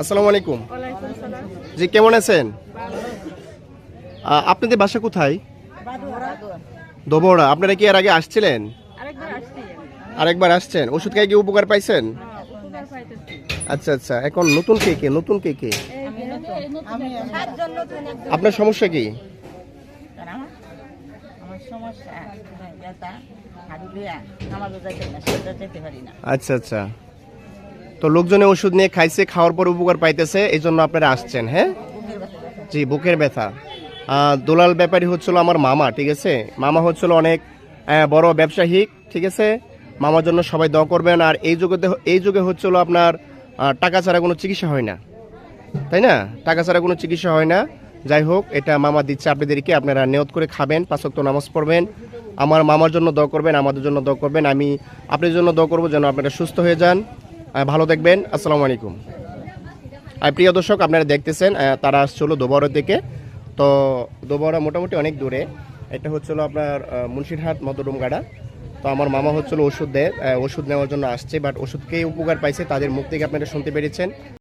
আসসালামু আলাইকুম। জি কেমন আছেন? আপনাদের বাসা কোথায়? দোবড়া আপনারা কি এর আগে আসছিলেন? আরেকবার আসছেন। ওষুধ খাই কি উপকার পাইছেন? হ্যাঁ, উপকার পাইতেছি। আচ্ছা আচ্ছা। এখন নতুন কে কে? নতুন কে কে। আপনার সমস্যা কি? না। আচ্ছা আচ্ছা। তো লোকজনে ওষুধ নিয়ে খাইছে, খাওয়ার পর উপকার পাইতেছে এই জন্য আপনারা আসছেন হ্যাঁ। জি, বুকের ব্যথা। দোলাল ব্যাপারী হচ্ছিল আমার মামা, ঠিক আছে? মামা হচ্ছিল অনেক বড় ব্যবসায়িক ঠিক আছে? মামার জন্য সবাই দোয়া করবেন, আর এই যুগে এই যুগে হচ্ছিল আপনার টাকা ছাড়া কোনো চিকিৎসা হয় না। তাই না? টাকা ছাড়া কোনো চিকিৎসা হয় না। যাই হোক, এটা মামা দিচ্ছে আপনাদেরকে, আপনারা নিয়ত করে খাবেন পাঁচক্ত নামাজ পড়বেন। আমার মামার জন্য দোয়া করবেন, আমাদের জন্য দোয়া করবেন। আমি আপনাদের জন্য দোয়া করব যেন আপনারা সুস্থ হয়ে যান। ভালো দেখবেন। আসসালামু আলাইকুম। প্রিয় দর্শক, আপনারা দেখতেছেন তারা আসছিল দোবড়া থেকে তো দোবরা মোটামুটি অনেক দূরে। এটা হচ্ছিল আপনার মুন্সিরহাট মদরুমগাড়া তো আমার মামা হচ্ছিল ওষুধ দেয় ওষুধ নেওয়ার জন্য আসছে, বাট ওষুধকেই উপকার পাইছে, তাদের মুখ থেকে আপনারা শুনতে পেরেছেন।